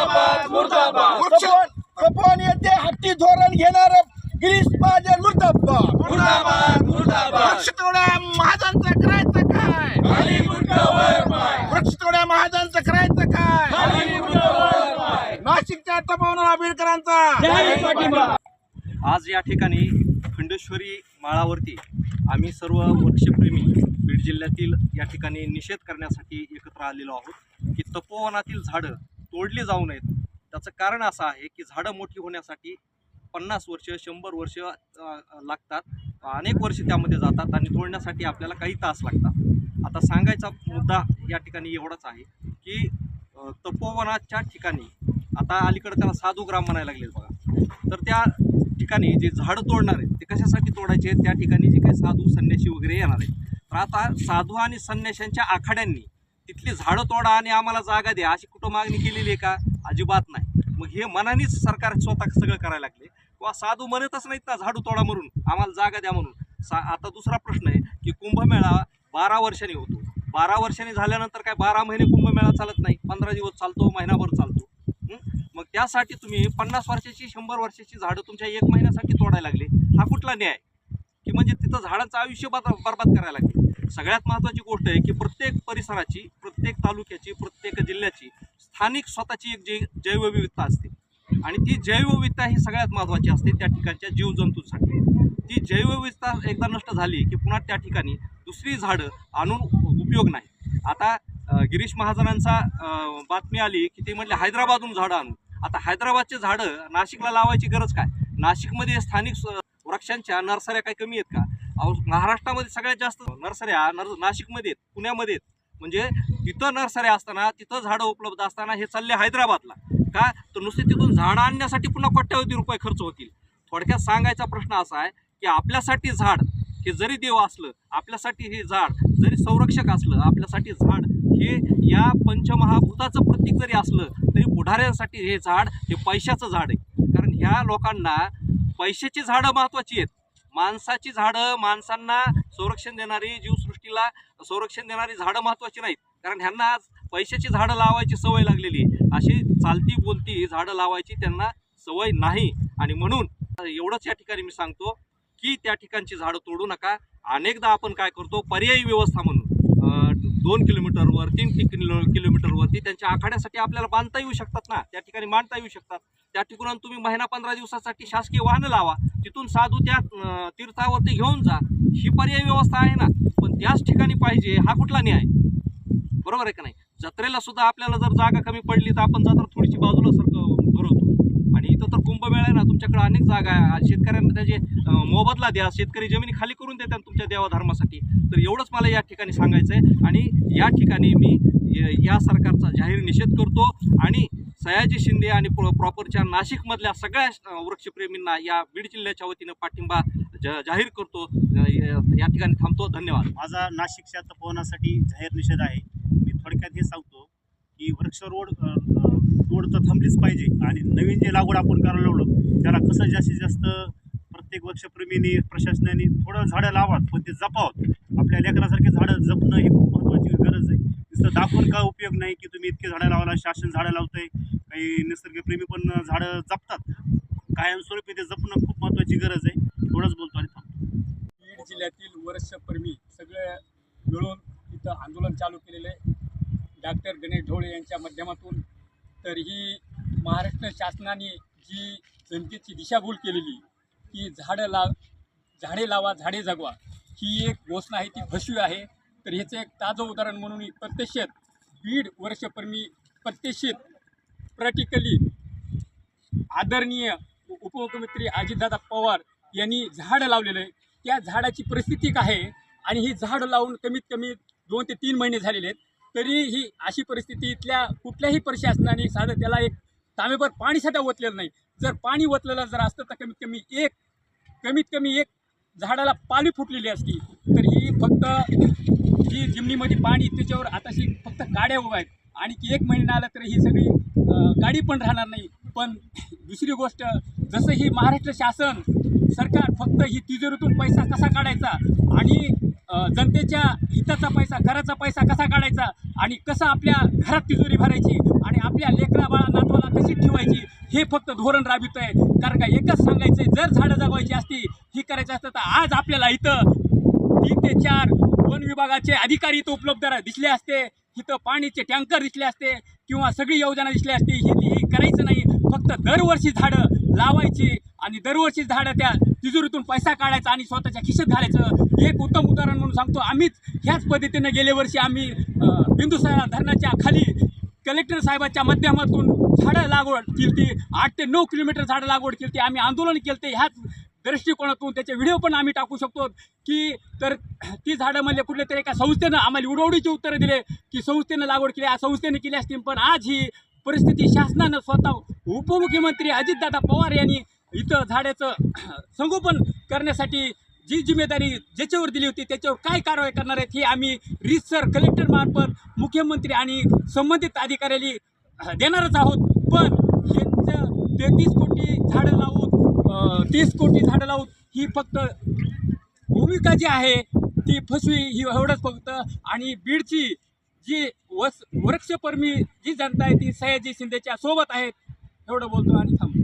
मुर्दाबाद मुर्दाबाद. वृक्ष कपन येथे हट्टी धोरण घेणार गिरीश महाजन मुर्दाबाद. मुर्दाबाद मुर्दाबाद. वृक्ष तोड्या महाजनचं करायचं काय? खाली मुंडका वर पाय. वृक्ष तोड्या महाजनचं करायचं काय? खाली मुंडका वर पाय. नाशिकच्या तपोवन आंबेडकरांचा. आज या ठिकाणी खंडेश्वरी माळावरती आम्ही सर्व वृक्षप्रेमी बीड जिल्ह्यातील या ठिकाणी निषेध करण्यासाठी एकत्र आलेलो आहोत. की तपोवनातील झाडं तोडली जाऊ नयेत. त्याचं कारण असं आहे की झाडं मोठी होण्यासाठी पन्नास वर्ष शंभर वर्ष लागतात. अनेक वर्ष त्यामध्ये जातात आणि तोडण्यासाठी आपल्याला काही तास लागतात. आता सांगायचा मुद्दा या ठिकाणी एवढाच आहे की तपोवनाच्या ठिकाणी आता अलीकडे त्याला साधू ग्राम म्हणायला लागले बघा. तर त्या ठिकाणी जे झाडं तोडणार आहेत ते कशासाठी तोडायचे आहेत? त्या ठिकाणी जे काही साधू संन्याशी वगैरे येणार आहेत. तर आता साधू आणि संन्याशांच्या आखाड्यांनी तिथली झाडं तोडा आणि आम्हाला जागा द्या अशी कुठं मागणी केलेली आहे का? अजिबात नाही. मग हे मनानेच सरकार स्वतः सगळं करायला लागले. किंवा साधू म्हणतच नाहीत ना झाडू तोडा म्हणून. आम्हाला जागा द्या म्हणून. सा आता दुसरा प्रश्न आहे की कुंभमेळा बारा वर्षांनी होतो. बारा वर्षांनी झाल्यानंतर काय बारा महिने कुंभमेळा चालत नाही? पंधरा दिवस चालतो महिनाभर चालतो. मग त्यासाठी तुम्ही पन्नास वर्षाची शंभर वर्षाची झाडं तुमच्या एक महिन्यासाठी तोडायला लागले. हा कुठला न्याय? की म्हणजे तिथं झाडांचं आयुष्य बर्बाद बर्बाद करायला लागले. सगळ्यात महत्त्वाची गोष्ट आहे की प्रत्येक परिसराची प्रत्येक तालुक्याची प्रत्येक जिल्ह्याची स्थानिक स्वतःची एक जे जैवविविधता असते. आणि ती जैवविविधता ही सगळ्यात महत्त्वाची असते त्या ठिकाणच्या जीवजंतूंसाठी. ती जैवविविधता एकदा नष्ट झाली की पुन्हा त्या ठिकाणी दुसरी झाडं आणून उपयोग नाही. आता गिरीश महाजनांचा बातमी आली की ते म्हटले हैदराबादहून झाडं आणू. आता हैदराबादचे झाडं नाशिकला लावायची गरज काय? नाशिकमध्ये स्थानिक वृक्षांच्या नर्सऱ्या काही कमी आहेत का? अहो महाराष्ट्रामध्ये सगळ्यात जास्त नर्सऱ्या नर नाशिकमध्ये आहेत पुण्यामध्ये आहेत. म्हणजे तिथं नर्सऱ्या असताना तिथं झाडं उपलब्ध असताना हे चालले हैदराबादला. का? तर नुसते तिथून झाडं आणण्यासाठी पुन्हा कोट्यावधी रुपये खर्च होतील. थोडक्यात सांगायचा प्रश्न असा आहे की आपल्यासाठी झाड हे जरी देव असलं आपल्यासाठी हे झाड जरी संरक्षक असलं आपल्यासाठी झाड हे या पंचमहाभूताचं प्रतीक जरी असलं तरी पुढाऱ्यांसाठी हे झाड हे पैशाचं झाड आहे. कारण ह्या लोकांना पैशाची झाडं महत्त्वाची आहेत. माणसाची झाडं माणसांना संरक्षण देणारी जीवसृष्टीला संरक्षण देणारी झाडं महत्त्वाची नाहीत. कारण ह्यांना आज पैशाची झाडं लावायची सवय लागलेली अशी चालती बोलती झाडं लावायची त्यांना सवय नाही. आणि म्हणून एवढंच या ठिकाणी मी सांगतो की त्या ठिकाणची झाडं तोडू नका. अनेकदा आपण काय करतो पर्यायी व्यवस्था म्हणून. दोन किलोमीटरवर तीन किलो किलोमीटरवरती त्यांच्या आखाड्यासाठी आपल्याला बांधता येऊ शकतात ना? त्या ठिकाणी मांडता येऊ शकतात. त्या ठिकाणून तुम्ही महिना पंधरा दिवसासाठी शासकीय वाहनं लावा. तिथून साधू त्या तीर्थावरती घेऊन जा. ही पर्यायी व्यवस्था आहे ना? पण त्याच ठिकाणी पाहिजे हा कुठला न्याय? बरोबर आहे का नाही? जत्रेला सुद्धा आपल्याला जर जागा कमी पडली तर आपण जत्रा थोडीशी बाजूला सरक भरवतो. वेळ आहे ना तुमच्याकडे अनेक जागा आहे. शेतकऱ्यांना त्याचे मोबदला द्या शेतकरी जमिनी खाली करून देतात तुमच्या देवाधर्मासाठी. तर एवढंच मला या ठिकाणी सांगायचं आहे आणि या ठिकाणी मी या सरकारचा जाहीर निषेध करतो आणि सयाजी शिंदे आणि प्रॉपरच्या नाशिकमधल्या सगळ्या वृक्षप्रेमींना या बीड जिल्ह्याच्या वतीनं पाठिंबा ज जाहीर करतो. या ठिकाणी थांबतो. धन्यवाद. माझा नाशिकच्या तपोवनासाठी जाहीर निषेध आहे. मी थोडक्यात हे सांगतो की वृक्ष रोड तोड तर थांबलीच पाहिजे. आणि नवीन जे लागवड आपण करायला लावलो त्याला कसं जास्तीत जास्त प्रत्येक वृक्षप्रेमीने प्रशासनाने थोडं झाडं लावात पण ते जपावत आपल्या लेकरासारखे झाडं जपणं ही खूप महत्त्वाची गरज आहे. नुसतं दाखवून का उपयोग नाही की तुम्ही इतके झाडं लावला शासन झाडं लावतंय काही निसर्गप्रेमी पण झाडं जपतात. कायमस्वरूपी ते जपणं खूप महत्त्वाची गरज आहे. थोडंच बोलतो आणि थांबतो. बीड जिल्ह्यातील वृक्षप्रेमी सगळे मिळून इथं आंदोलन चालू केलेलं आहे. डॉक्टर गणेश ढोळे यांच्या माध्यमातून तर ही महाराष्ट्र शासनाने जी जनतेची दिशाभूल केलेली की झाडं ला झाडे लावा झाडे जगवा ही एक घोषणा आहे ती फसवी आहे. तर ह्याचं एक ताजं उदाहरण म्हणून प्रत्यक्षात दीड वर्षपर्मी प्रत्यक्षित प्रॅक्टिकली आदरणीय उपमुख्यमंत्री अजितदादा पवार यांनी झाडं लावलेलं आहे. त्या झाडाची परिस्थिती काय आहे? आणि ही झाडं लावून कमीत कमी दोन ते तीन महिने झालेले आहेत. तरी ही अशी परिस्थिती इथल्या कुठल्याही प्रशासनाने साधं त्याला एक तांबेभर पाणी ओतलेलं नाही. जर पाणी ओतलेलं जर असतं तर कमीत कमी एक कमीत कमी एक झाडाला पाणी फुटलेली असती तर ही फक्त जी जिमणीमध्ये पाणी त्याच्यावर आताशी फक्त गाड्या उभ्या आहेत. आणखी एक महिना आला तर ही सगळी गाडी पण राहणार नाही. पण दुसरी गोष्ट जसं ही महाराष्ट्र शासन सरकार फक्त ही तिजोरीतून पैसा कसा काढायचा आणि जनतेच्या हिताचा पैसा घराचा पैसा कसा काढायचा आणि कसं आपल्या घरात तिजोरी भरायची आणि आपल्या लेकरा बाळा नातवाला कशी ठेवायची हे फक्त धोरण राबवित आहे कारण का एकच सांगायचं आहे जर झाडं जगवायची असती ही करायची असतं तर आज आपल्याला इथं तीन ते चार वन विभागाचे अधिकारी इथं उपलब्ध दिसले असते. इथं पाणीचे टँकर दिसले असते किंवा सगळी योजना दिसली असते. ही ही करायचं नाही. फक्त दरवर्षी झाडं लावायची आणि दरवर्षी झाडं त्या तिजोरीतून पैसा काढायचा आणि स्वतःच्या खिशात घालायचं. एक उत्तम उदाहरण म्हणून सांगतो. आम्हीच ह्याच पद्धतीनं गेल्या वर्षी आम्ही अं, धरणाच्या खाली कलेक्टर साहेबाच्या माध्यमातून झाडं लागवड केली आठ ते नऊ किलोमीटर झाडं लागवड केली आम्ही आंदोलन केलं ह्याच दृष्टिकोनातून त्याचे व्हिडिओ पण आम्ही टाकू शकतो. की तर ती झाडं म्हणजे कुठल्या तरी एका संस्थेनं आम्हाला उडवडीची उत्तरं दिले की संस्थेनं लागवड केली. या संस्थेने केली असतील पण आज ही परिस्थिती शासनानं स्वतः उपमुख्यमंत्री अजितदादा पवार यांनी इथं झाडाचं संगोपन करण्यासाठी जी जिम्मेदारी ज्याच्यावर दिली होती त्याच्यावर काय कारवाई करणार आहेत हे आम्ही रीतसर कलेक्टरमार्फत मुख्यमंत्री आणि संबंधित अधिकाऱ्याला देणारच आहोत. पण यांचं तेहतीस कोटी झाडं लावून तीस कोटी झाडं लावून ही फक्त भूमिका जी आहे ती फसवी ही एवढंच फक्त. आणि बीडची जी वस वृक्षपर्मी जी जनता आहे ती सयाजी शिंदेच्या सोबत आहेत एवढं बोलतो आणि थांबतो.